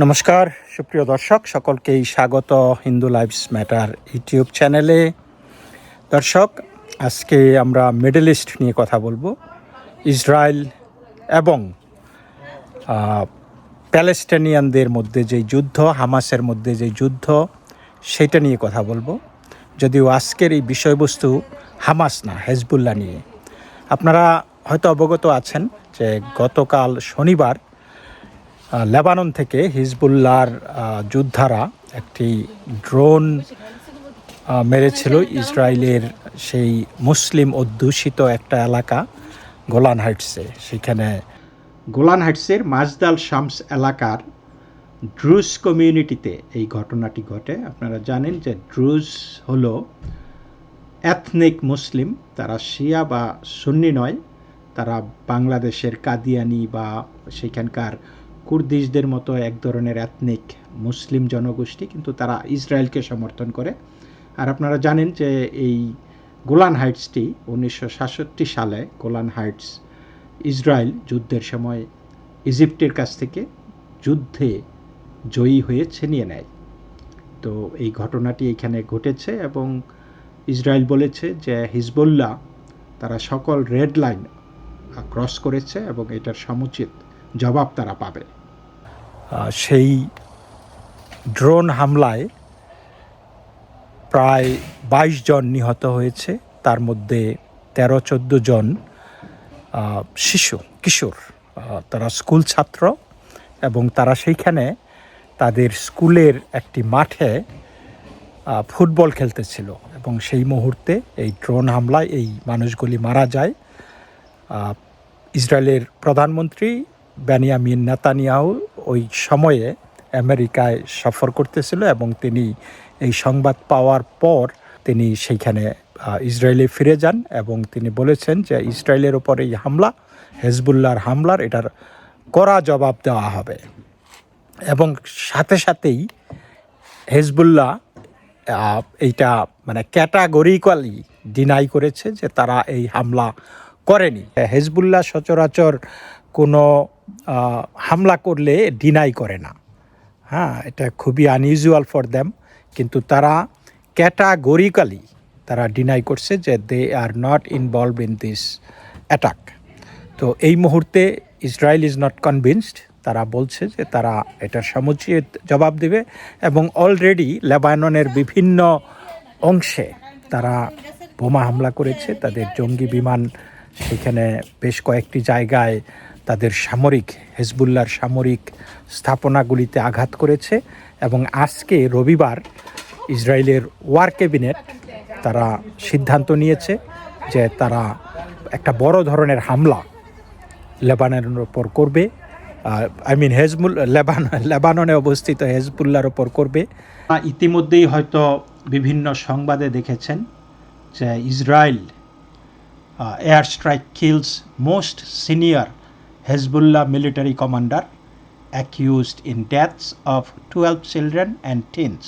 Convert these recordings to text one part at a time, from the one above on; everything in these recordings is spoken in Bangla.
নমস্কার, সুপ্রিয় দর্শক, সকলকেই স্বাগত হিন্দু লাইভস ম্যাটার ইউটিউব চ্যানেলে। দর্শক, আজকে আমরা মিডল ইস্ট নিয়ে কথা বলব। ইসরায়েল এবং প্যালেস্টাইনিয়ানদের মধ্যে যে যুদ্ধ, হামাসের মধ্যে যে যুদ্ধ, সেটা নিয়ে কথা বলব। যদিও আজকের এই বিষয়বস্তু হামাস না, হেজবুল্লাহ নিয়ে। আপনারা হয়তো অবগত আছেন যে গতকাল শনিবার লেবানন থেকে হিজবুল্লাহর আহ, যোদ্ধারা একটি ড্রোন মেরেছিল ইসরায়েলের সেই মুসলিম অধ্যুষিত একটা এলাকা গোলান হাইটসে। সেখানে গোলান হাইটসের মাজদাল শামস এলাকার ড্রুজ কমিউনিটিতে এই ঘটনাটি ঘটে। আপনারা জানেন যে ড্রুজ হলো এথনিক মুসলিম। তারা শিয়া বা সুন্নি নয় তারা বাংলাদেশের কাদিয়ানি বা সেখানকার কুর্দিশদের মতো এক ধরনের অ্যাথনিক মুসলিম জনগোষ্ঠী কিন্তু তারা ইসরায়েলকে সমর্থন করে। আর আপনারা জানেন যে এই গোলান হাইটসটি উনিশশো সাতষট্টি সালে গোলান হাইটস ইসরায়েল যুদ্ধের সময় ইজিপ্টের কাছ থেকে যুদ্ধে জয়ী হয়ে ছিনিয়ে নেয়। তো এই ঘটনাটি এখানে ঘটেছে এবং ইসরায়েল বলেছে যে হিজবুল্লাহ তারা সকল রেড লাইন ক্রস করেছে এবং এটার সমুচিত জবাব তারা পাবে। সেই ড্রোন হামলায় প্রায় বাইশ জন নিহত হয়েছে, তার মধ্যে তেরো চোদ্দ জন শিশু, কিশোর তারা স্কুল ছাত্র এবং তারা সেইখানে তাদের স্কুলের একটি মাঠে ফুটবল খেলতেছিল এবং সেই মুহূর্তে এই ড্রোন হামলায় এই মানুষগুলি মারা যায়। ইসরায়েলের প্রধানমন্ত্রী বেনিয়ামিন নেতানিয়াহু ওই সময়ে আমেরিকায় সফর করতেছিল এবং তিনি এই সংবাদ পাওয়ার পর তিনি সেইখানে ইসরায়েলে ফিরে যান এবং তিনি বলেছেন যে ইসরায়েলের ওপর এই হামলা, হেজবুল্লাহর হামলার এটার কড়া জবাব দেওয়া হবে। এবং সাথে সাথেই হেজবুল্লাহ এইটা মানে ক্যাটাগরিক্যালি ডিনাই করেছে যে তারা এই হামলা করেনি। হেজবুল্লাহ সচরাচর কোনো হামলা করলে ডিনাই করে না। হ্যাঁ এটা খুবই আনইউজুয়াল ফর দ্যাম কিন্তু তারা ক্যাটাগরিক্যালি তারা ডিনাই করছে যে they are not involve in this attack তো এই মুহূর্তে ইসরায়েল ইজ নট কনভিনসড তারা বলছে যে তারা এটা সমুচিত জবাব দেবে এবং অলরেডি লেবাননের বিভিন্ন অংশে তারা বোমা হামলা করেছে, তাদের জঙ্গি বিমান সেখানে বেশ কয়েকটি জায়গায় তাদের সামরিক হেজবুল্লার সামরিক স্থাপনাগুলিতে আঘাত করেছে এবং আজকে রবিবার ইসরায়েলের ওয়ার ক্যাবিনেট তারা সিদ্ধান্ত নিয়েছে যে তারা একটা বড় ধরনের হামলা লেবাননের ওপর করবে আই মিন হেজবুল, লেবান, লেবাননে অবস্থিত হেজবুল্লার ওপর করবে। ইতিমধ্যেই হয়তো বিভিন্ন সংবাদে দেখেছেন যে Israel air strike kills most senior Hezbollah military commander accused in deaths of twelve children and teens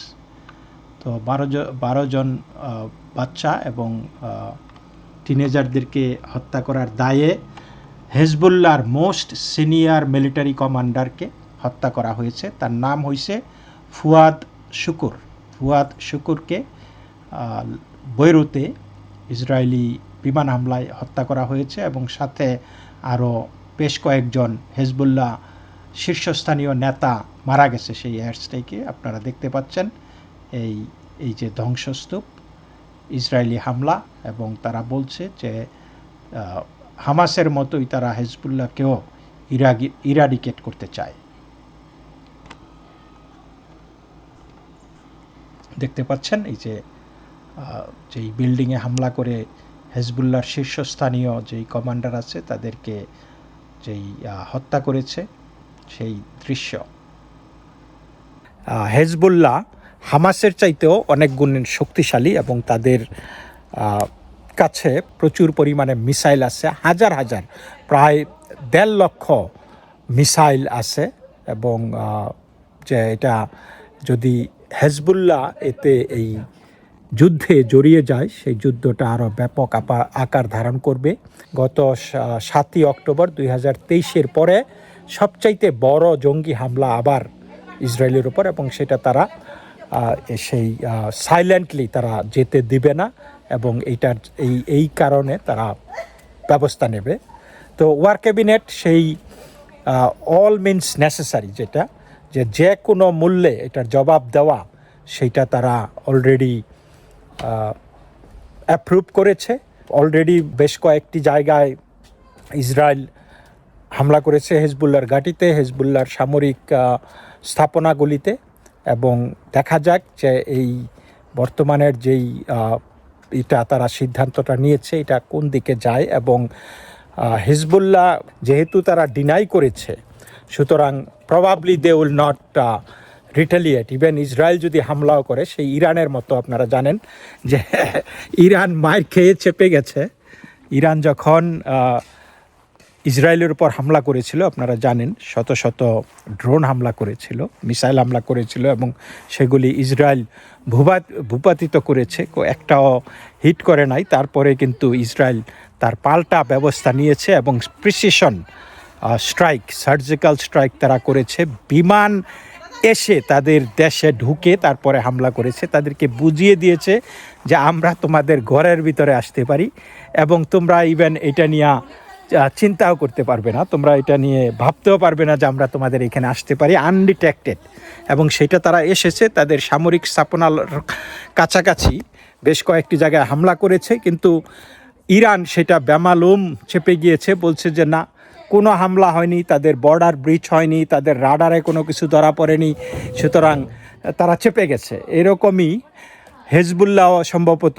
তো বারো বারো জন বাচ্চা এবং টিনেজারদেরকে হত্যা করার দায়ে হেজবুল্লার মোস্ট সিনিয়র মিলিটারি কমান্ডারকে হত্যা করা হয়েছে। তার নাম হয়েছে ফুয়াদ শুকুর। ফুয়াদ শুকুরকে বৈরুতে ইসরায়েলি বিমান হামলায় হত্যা করা হয়েছে এবং সাথে আরও বেশ কয়েকজন হেজবুল্লাহ শীর্ষস্থানীয় নেতা মারা গেছে সেই এয়ার স্ট্রাইকে আপনারা দেখতে পাচ্ছেন এই এই যে ধ্বংসস্তূপ, ইসরায়েলি হামলা এবং তারা বলছে যে হামাসের মতোই তারা হেজবুল্লাহকেও ইরাগি, ইরাডিকেট করতে চায়। দেখতে পাচ্ছেন এই যে যেই বিল্ডিংয়ে হামলা করে হেজবুল্লাহর শীর্ষস্থানীয় যেই কমান্ডার আছে তাদেরকে যেই হত্যা করেছে, সেই দৃশ্য। হেজবুল্লাহ হামাসের চাইতেও অনেক গুণ শক্তিশালী এবং তাদের কাছে প্রচুর পরিমাণে মিসাইল আছে, হাজার হাজার, প্রায় দেড় লক্ষ মিসাইল আছে এবং যে এটা যদি হেজবুল্লাহ এতে এই যুদ্ধে জড়িয়ে যায়, সেই যুদ্ধটা আরও ব্যাপক আকার ধারণ করবে। গত সাতই অক্টোবর দুই হাজার তেইশের পরে সবচাইতে বড় জঙ্গি হামলা আবার ইসরায়েলের উপর এবং সেটা তারা সেই সাইলেন্টলি তারা যেতে দিবে না এবং এইটার, এই এই কারণে তারা ব্যবস্থা নেবে। তো ওয়ার ক্যাবিনেট সেই অল মিনস নেসেসারি যেটা, যে যে কোনো মূল্যে এটার জবাব দেওয়া, সেইটা তারা অলরেডি অ্যাপ্রুভ করেছে। অলরেডি বেশ কয়েকটি জায়গায় ইসরায়েল হামলা করেছে হেজবুল্লার ঘাঁটিতে হেজবুল্লার সামরিক স্থাপনাগুলিতে এবং দেখা যাক যে এই বর্তমানের যেই এটা তারা সিদ্ধান্তটা নিয়েছে এটা কোন দিকে যায় এবং হিজবুল্লাহ যেহেতু তারা ডিনাই করেছে, সুতরাং probably they will not retaliate even Israel যদি হামলাও করে, সেই ইরানের মতো আপনারা জানেন যে ইরান মায়ের খেয়ে চেপে গেছে। ইরান যখন ইসরায়েলের উপর হামলা করেছিল, আপনারা জানেন, শত শত ড্রোন হামলা করেছিল, মিসাইল হামলা করেছিল এবং সেগুলি ইসরায়েল ভূপাত ভূপাতিত করেছে। একটাও হিট করে নাই। তারপরে কিন্তু ইসরায়েল তার পাল্টা ব্যবস্থা নিয়েছে এবং প্রিসিশন স্ট্রাইক সার্জিক্যাল স্ট্রাইক তারা করেছে। বিমান এসে তাদের দেশে ঢুকে তারপরে হামলা করেছে। তাদেরকে বুঝিয়ে দিয়েছে যে আমরা তোমাদের ঘরের ভিতরে আসতে পারি এবং তোমরা ইভেন এটা নিয়ে চিন্তাও করতে পারবে না। তোমরা এটা নিয়ে ভাবতেও পারবে না যে আমরা তোমাদের এখানে আসতে পারি আনডিটেক্টেড এবং সেটা তারা এসেছে, তাদের সামরিক স্থাপনার কাছাকাছি বেশ কয়েকটি জায়গায় হামলা করেছে। কিন্তু ইরান সেটা বেমালুম চেপে গিয়েছে, বলছে যে না কোনো হামলা হয়নি, তাদের বর্ডার ব্রিচ হয়নি, তাদের রাডারে কোনো কিছু ধরা পড়েনি, সুতরাং তারা চেপে গেছে। এরকমই হেজবুল্লাহ সম্ভবত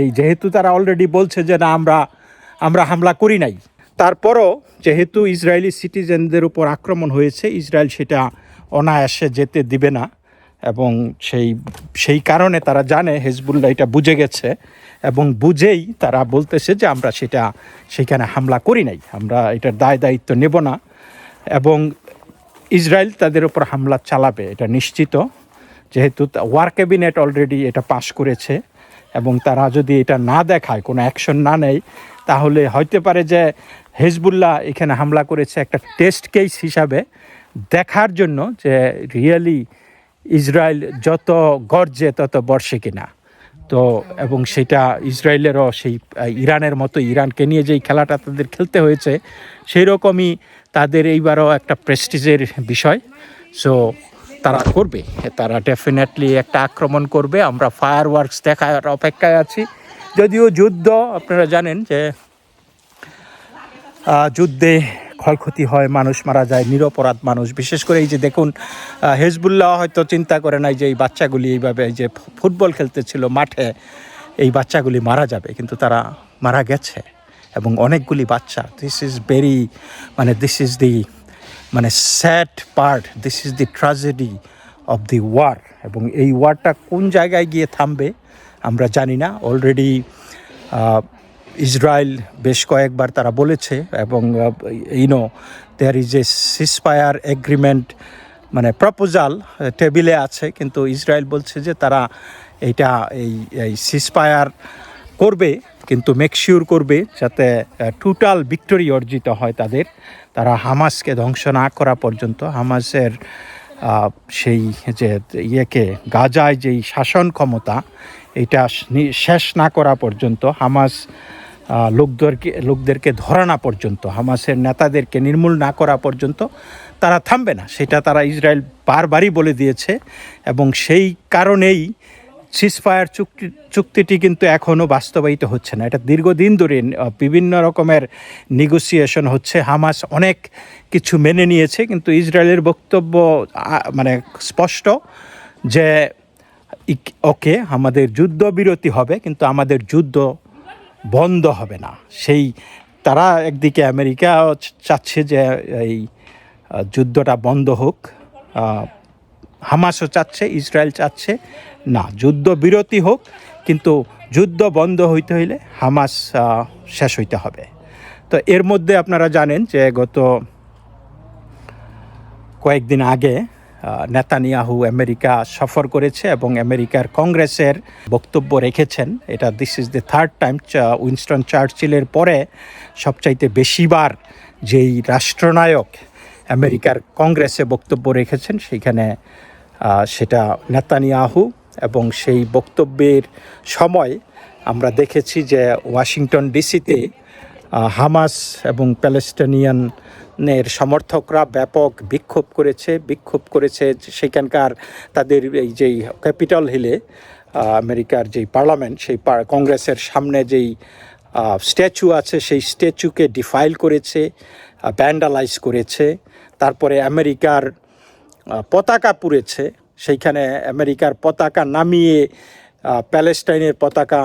এই যেহেতু তারা অলরেডি বলছে যে না, আমরা আমরা হামলা করি নাই। তারপরও যেহেতু ইসরায়েলি সিটিজেনদের উপর আক্রমণ হয়েছে, ইসরায়েল সেটা অনায়াসে যেতে দিবে না। এবং সেই সেই কারণে তারা জানে হেজবুল্লাহ এটা বুঝে গেছে এবং বুঝেই তারা বলতেছে যে আমরা সেটা, সেখানে হামলা করি নাই, আমরা এটার দায় দায়িত্ব নেব না। এবং ইসরায়েল তাদের উপর হামলা চালাবে, এটা নিশ্চিত। যেহেতু ওয়ার ক্যাবিনেট অলরেডি এটা পাশ করেছে এবং তারা যদি এটা না দেখায়, কোনো অ্যাকশন না নেয়, তাহলে হইতে পারে যে হেজবুল্লাহ এখানে হামলা করেছে একটা টেস্ট কেস হিসাবে দেখার জন্য যে রিয়েলি ইসরায়েল যত গর্জে তত বর্ষে কিনা। তো, এবং সেটা ইসরায়েলেরও সেই ইরানের মতো ইরানকে নিয়ে যেই খেলাটা তাদের খেলতে হয়েছে সেই রকমই তাদের এইবারও একটা প্রেস্টিজের বিষয়। সো তারা করবে, তারা ডেফিনেটলি একটা আক্রমণ করবে। আমরা ফায়ার ওয়ার্কস দেখার অপেক্ষায় আছি। যদিও যুদ্ধ, আপনারা জানেন যে যুদ্ধে ক্ষয়ক্ষতি হয়, মানুষ মারা যায়, নিরপরাধ মানুষ। বিশেষ করে এই যে দেখুন হেজবুল্লাহ হয়তো চিন্তা করে নাই যে এই বাচ্চাগুলি এইভাবে এই যে ফুটবল খেলতেছিল মাঠে, এই বাচ্চাগুলি মারা যাবে, কিন্তু তারা মারা গেছে। এবং অনেকগুলি বাচ্চা দিস ইজ ভেরি মানে দিস ইজ দি মানে sad part this is the tragedy of the war এবং এই ওয়ারটা কোন জায়গায় গিয়ে থামবে, আমরা জানি না। অলরেডি ইসরায়েল বেশ কয়েকবার তারা বলেছে এবং ইনো there is a ceasefire agreement মানে প্রপোজাল টেবিলে আছে, কিন্তু ইসরায়েল বলছে যে তারা এইটা এই এই সিসপায়ার করবে, কিন্তু মেকশিওর করবে যাতে টোটাল ভিক্টোরি অর্জিত হয় তাদের। তারা হামাসকে ধ্বংস না করা পর্যন্ত, হামাসের সেই যে ইয়েকে, গাজায় যেই শাসন ক্ষমতা, এটা শেষ না করা পর্যন্ত হামাস লোকদেরকে লোকদেরকে ধরা না পর্যন্ত, হামাসের নেতাদেরকে নির্মূল না করা পর্যন্ত তারা থামবে না। সেটা তারা ইসরায়েল বারবারই বলে দিয়েছে এবং সেই কারণেই সিসফায়ার চুক্তি চুক্তিটি কিন্তু এখনও বাস্তবায়িত হচ্ছে না। এটা দীর্ঘদিন ধরে বিভিন্ন রকমের নেগোসিয়েশন হচ্ছে। হামাস অনেক কিছু মেনে নিয়েছে, কিন্তু ইসরায়েলের বক্তব্য মানে স্পষ্ট যে ওকে, আমাদের যুদ্ধবিরতি হবে, কিন্তু আমাদের যুদ্ধ বন্ধ হবে না। সেই তারা একদিকে আমেরিকা চাচ্ছে যে এই যুদ্ধটা বন্ধ হোক। হামাসও চাচ্ছে, ইসরায়েল চাচ্ছে। না, যুদ্ধ বিরতি হোক, কিন্তু যুদ্ধ বন্ধ হইতে হইলে হামাস শেষ হইতে হবে। তো এর মধ্যে আপনারা জানেন যে গত কয়েকদিন আগে নেতানিয়াহু আমেরিকা সফর করেছে এবং আমেরিকার কংগ্রেসের বক্তব্য রেখেছেন। এটা this is the third time Winston চার্চিলের পরে সবচাইতে বেশিবার যেই রাষ্ট্রনায়ক আমেরিকার কংগ্রেসে বক্তব্য রেখেছেন, সেইখানে সেটা নেতানিয়াহু এবং সেই বক্তব্যের সময় আমরা দেখেছি যে ওয়াশিংটন ডিসিতে হামাস এবং প্যালেস্টানিয়ানের সমর্থকরা ব্যাপক বিক্ষোভ করেছে বিক্ষোভ করেছে সেখানকার তাদের এই যেই ক্যাপিটাল হিলে আমেরিকার যেই পার্লামেন্ট, সেই কংগ্রেসের সামনে যেই স্ট্যাচু আছে, সেই স্ট্যাচুকে ডিফাইল করেছে ব্যান্ডালাইজ করেছে, তারপরে আমেরিকার পতাকা পুড়েছে, সেইখানে আমেরিকার পতাকা নামিয়ে প্যালেস্টাইনের পতাকা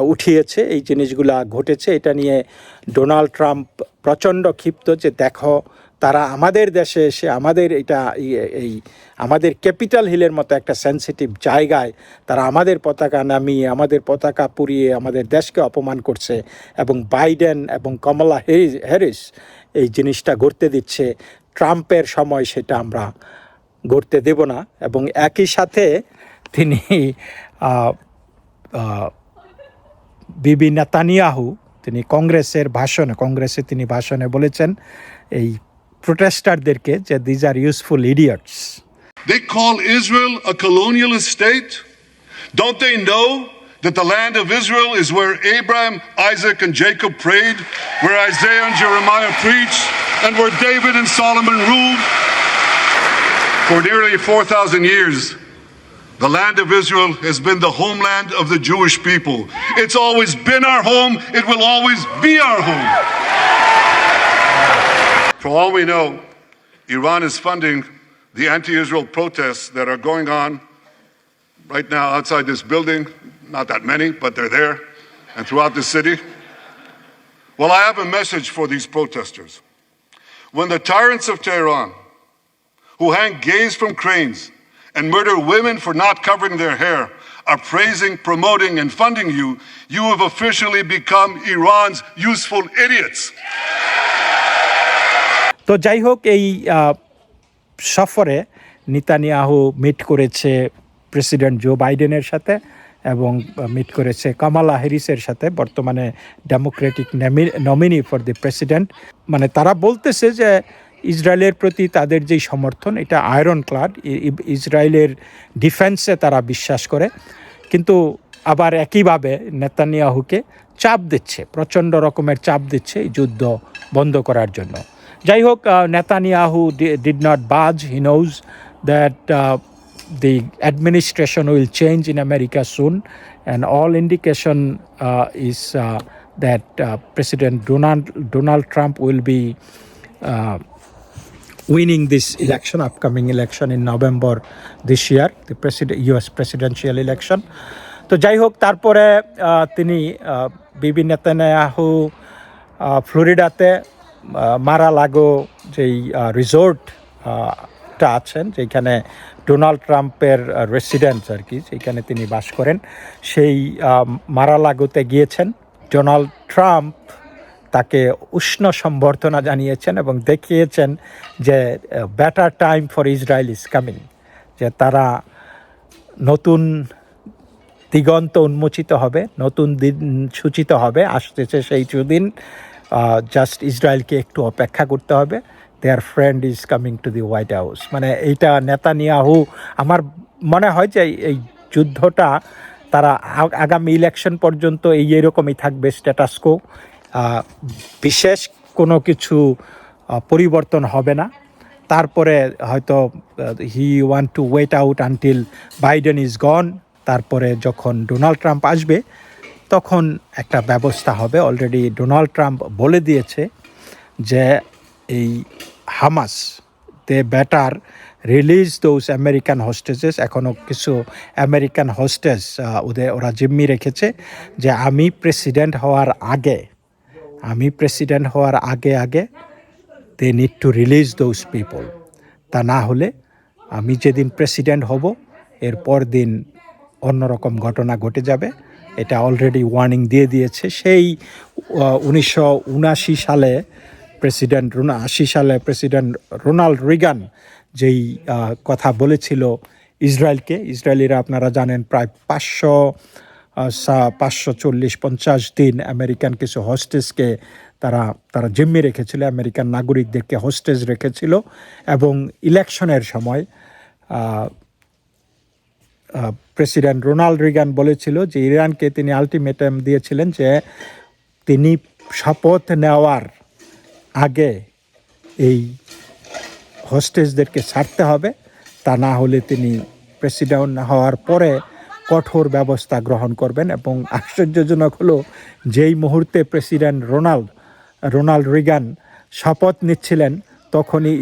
উঠিয়েছে, এই জিনিসগুলা ঘটেছে। এটা নিয়ে ডোনাল্ড ট্রাম্প প্রচণ্ড ক্ষিপ্ত যে দেখো, তারা আমাদের দেশে এসে আমাদের এটা এই- এই আমাদের ক্যাপিটাল হিলের মতো একটা সেন্সিটিভ জায়গায় তারা আমাদের পতাকা নামিয়ে, আমাদের পতাকা পুড়িয়ে আমাদের দেশকে অপমান করছে এবং বাইডেন এবং কমলা হ্যারিস এই জিনিসটা গড়তে দিচ্ছে। ট্রাম্পের সময় সেটা আমরা গড়তে দেব না এবং একই সাথে তিনি বিবি নেতানিয়াহু তিনি কংগ্রেসের ভাষণে কংগ্রেসে তিনি ভাষণে বলেছেন এই প্রোটেস্টারদেরকে যে these are useful idiots They call Israel a colonialist state. Don't they know that the land of Israel is where Abraham, Isaac, and Jacob prayed, where Isaiah and Jeremiah preached, and where David and Solomon ruled? For nearly 4,000 years, the land of Israel has been the homeland of the Jewish people. It's always been our home, it will always be our home. For all we know, Iran is funding the anti Israel protests that are going on right now outside this building. Not that many, but they're there, and throughout the city. Well, I have a message for these protesters. When the tyrants of Tehran, who hang gays from cranes and murder women for not covering their hair, are praising, promoting, and funding you, you have officially become Iran's useful idiots. তো যাই হোক এই সফরে নিতানিয়াহু মিট করেছে প্রেসিডেন্ট জো বাইডেনের সাথে এবং মিট করেছে কামালা হ্যারিসের সাথে বর্তমানে Democratic nominee for the president মানে তারা বলতেছে যে ইসরায়েলের প্রতি তাদের যেই সমর্থন এটা আয়রন ক্লাড ইসরায়েলের ডিফেন্সে তারা বিশ্বাস করে। কিন্তু আবার একইভাবে নেতানিয়াহুকে চাপ দিচ্ছে প্রচণ্ড রকমের চাপ দিচ্ছে যুদ্ধ বন্ধ করার জন্য। যাই হোক Netanyahu did not budge he knows that in America soon, and all indication uh, is uh, that uh, President Donald Donald Trump will be uh, winning this election, upcoming election in November this year, the president U.S. presidential election. তো যাই হোক তারপরে তিনি বিবি নেতানিয়াহু ফ্লোরিডাতে মারা লাগো যেই রিসোর্ট টা আছেন যেখানে ডোনাল্ড ট্রাম্পের রেসিডেন্স আর কি যেখানে তিনি বাস করেন সেই মারালাগোতে গিয়েছেন ডোনাল্ড ট্রাম্প তাকে উষ্ণ সম্বর্ধনা জানিয়েছেন এবং দেখিয়েছেন যে better time for Israel is coming যে তারা নতুন দিগন্ত উন্মোচিত হবে, নতুন দিন সূচিত হবে, আসতেছে সেই সুদিন জাস্ট ইসরায়েলকে একটু অপেক্ষা করতে হবে their friend is coming to the White House মানে এইটা নেতানিয়াহু, আমার মনে হয় যে এই যুদ্ধটা তারা আগামী ইলেকশন পর্যন্ত এই এরকমই থাকবে স্ট্যাটাসকো বিশেষ কোনো কিছু পরিবর্তন হবে না। তারপরে হয়তো he want to wait out until Biden is gone তারপরে যখন ডোনাল্ড ট্রাম্প আসবে, তখন একটা ব্যবস্থা হবে। অলরেডি ডোনাল্ড ট্রাম্প বলে দিয়েছে যে, এই Hamas they better release those American hostages এখনও কিছু আমেরিকান হোস্টেজ ওদের, ওরা জিম্মি রেখেছে যে, আমি প্রেসিডেন্ট হওয়ার আগে আমি প্রেসিডেন্ট হওয়ার আগে আগে they need to release those people তা না হলে আমি যেদিন প্রেসিডেন্ট হব এরপর দিন অন্যরকম ঘটনা ঘটে যাবে। এটা অলরেডি ওয়ার্নিং দিয়ে দিয়েছে। সেই উনিশশো উনাশি সালে প্রেসিডেন্ট আশি সালে প্রেসিডেন্ট রোনাল্ড রিগান যেই কথা বলেছিল ইসরায়েলকে, ইসরায়েলিরা আপনারা জানেন প্রায় পাঁচশো পাঁচশো চল্লিশ পঞ্চাশ দিন আমেরিকান কিছু হোস্টেসকে তারা তারা জিম্মি রেখেছিল, আমেরিকান নাগরিকদেরকে হোস্টেজ রেখেছিল এবং ইলেকশনের সময় প্রেসিডেন্ট রোনাল্ড রিগান বলেছিল যে ইরানকে তিনি আলটিমেটাম দিয়েছিলেন যে তিনি শপথ নেওয়ার আগে এই হোস্টেজদেরকে ছাড়তে হবে। তা না হলে তিনি প্রেসিডেন্ট হওয়ার পরে কঠোর ব্যবস্থা গ্রহণ করবেন এবং আশ্চর্যজনক হলো, যেই মুহূর্তে প্রেসিডেন্ট রোনাল্ড রোনাল্ড রিগান শপথ নিচ্ছিলেন, তখনই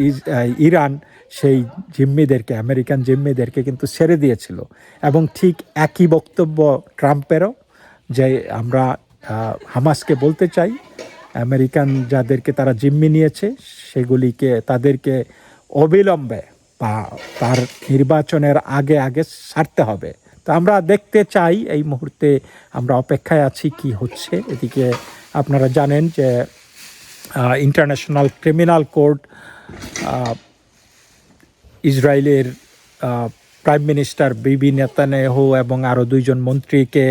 ইরান সেই জিম্মিদেরকে, আমেরিকান জিম্মিদেরকে কিন্তু ছেড়ে দিয়েছিল। এবং ঠিক একই বক্তব্য ট্রাম্পেরও, যে আমরা হামাসকে বলতে চাই, আমেরিকান যাদেরকে তারা জিম্মি নিয়েছে, সেগুলিকে, তাদেরকে অবিলম্বে বা তার নির্বাচনের আগে আগে ছাড়তে হবে। তো আমরা দেখতে চাই এই মুহূর্তে আমরা অপেক্ষায় আছি কি হচ্ছে। এদিকে আপনারা জানেন যে ইন্টারন্যাশনাল ক্রিমিনাল কোর্ট ইসরায়েলের প্রাইম মিনিস্টার বিবি নেতানেহু এবং আরও দুইজন মন্ত্রীকে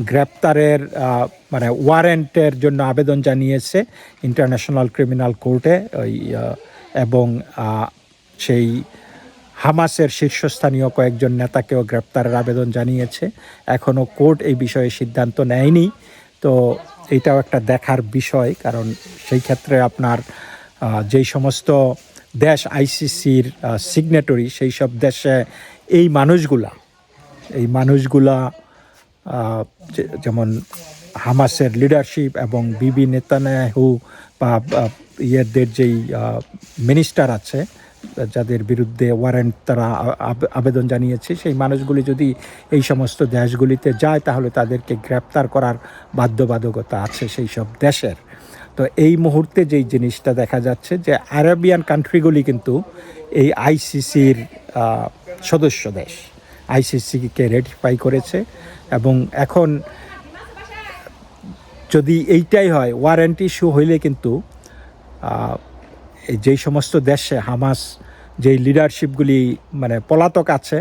গ্রেপ্তারের মানে ওয়ারেন্টের জন্য আবেদন জানিয়েছে ইন্টারন্যাশনাল ক্রিমিনাল কোর্টে ওই এবং সেই হামাসের শীর্ষস্থানীয় কয়েকজন নেতাকেও গ্রেপ্তারের আবেদন জানিয়েছে। এখনও কোর্ট এই বিষয়ে সিদ্ধান্ত নেয়নি। তো এটাও একটা দেখার বিষয়, কারণ সেই ক্ষেত্রে আপনার যেই সমস্ত দেশ আইসিসির সিগনেটরি সেই সব দেশে এই মানুষগুলা এই মানুষগুলা যেমন হামাসের লিডারশিপ এবং বিবি নেতানাহু বা ইয়েদের যেই মিনিস্টার আছে যাদের বিরুদ্ধে ওয়ারেন্ট তারা আবে- আবেদন জানিয়েছে, সেই মানুষগুলি যদি এই সমস্ত দেশগুলিতে যায়, তাহলে তাদেরকে গ্রেপ্তার করার বাধ্যবাধকতা আছে সেই সব দেশের। তো এই মুহূর্তে যেই জিনিসটা দেখা যাচ্ছে যে আরবিয়ান কান্ট্রিগুলি কিন্তু এই আইসিসির সদস্য দেশ। আইসিসিকে রেটিফাই করেছে এবং এখন যদি এইটাই হয় ওয়ারেন্ট ইস্যু হইলে কিন্তু যেই সমস্ত দেশে হামাস যেই লিডারশিপগুলি মানে পলাতক আছে,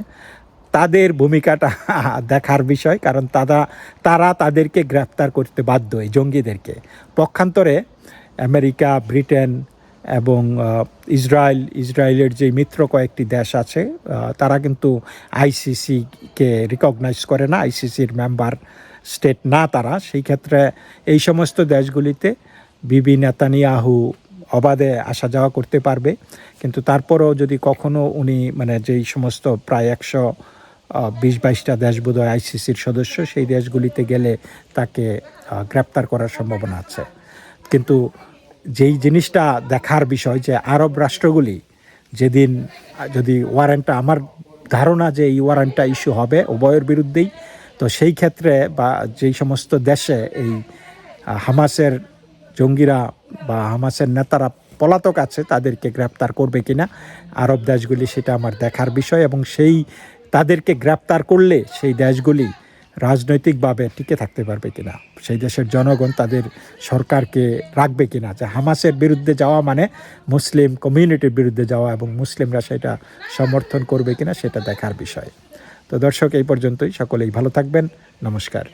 তাদের ভূমিকাটা দেখার বিষয়, কারণ তারা তারা তাদেরকে গ্রেফতার করতে বাধ্য এই জঙ্গিদেরকে। পক্ষান্তরে আমেরিকা, ব্রিটেন এবং ইসরায়েল, ইসরায়েলের যে মিত্র কয়েকটি দেশ আছে তারা কিন্তু আইসিসিকে রিকগনাইজ করে না, আইসিসির মেম্বার স্টেট না তারা। সেই ক্ষেত্রে এই সমস্ত দেশগুলিতে বিবি নেতানিয়াহু অবাধে আসা যাওয়া করতে পারবে। কিন্তু তারপরও যদি কখনো উনি মানে যেই সমস্ত প্রায় একশো বিশ, বাইশটা দেশ বোধহয় আইসিসির সদস্য, সেই দেশগুলিতে গেলে তাকে গ্রেপ্তার করার সম্ভাবনা আছে। কিন্তু যেই জিনিসটা দেখার বিষয় যে আরব রাষ্ট্রগুলি যেদিন, যদি ওয়ারেন্টটা, আমার ধারণা যে এই ওয়ারেন্টটা ইস্যু হবে উভয়ের বিরুদ্ধেই, তো সেই ক্ষেত্রে বা যেই সমস্ত দেশে এই হামাসের জঙ্গিরা বা হামাসের নেতারা পলাতক আছে, তাদেরকে গ্রেপ্তার করবে কিনা, আরব দেশগুলি সেটা আমার দেখার বিষয় এবং সেই তাদেরকে গ্রেপ্তার করলে সেই দেশগুলি রাজনৈতিকভাবে টিকে থাকতে পারবে কিনা, সেই দেশের জনগণ তাদের সরকারকে রাখবে কিনা, যে হামাসের বিরুদ্ধে যাওয়া মানে মুসলিম কমিউনিটির বিরুদ্ধে যাওয়া এবং মুসলিমরা সেটা সমর্থন করবে কিনা সেটা দেখার বিষয়। তো দর্শক, এই পর্যন্তই। সকলেই ভালো থাকবেন। নমস্কার।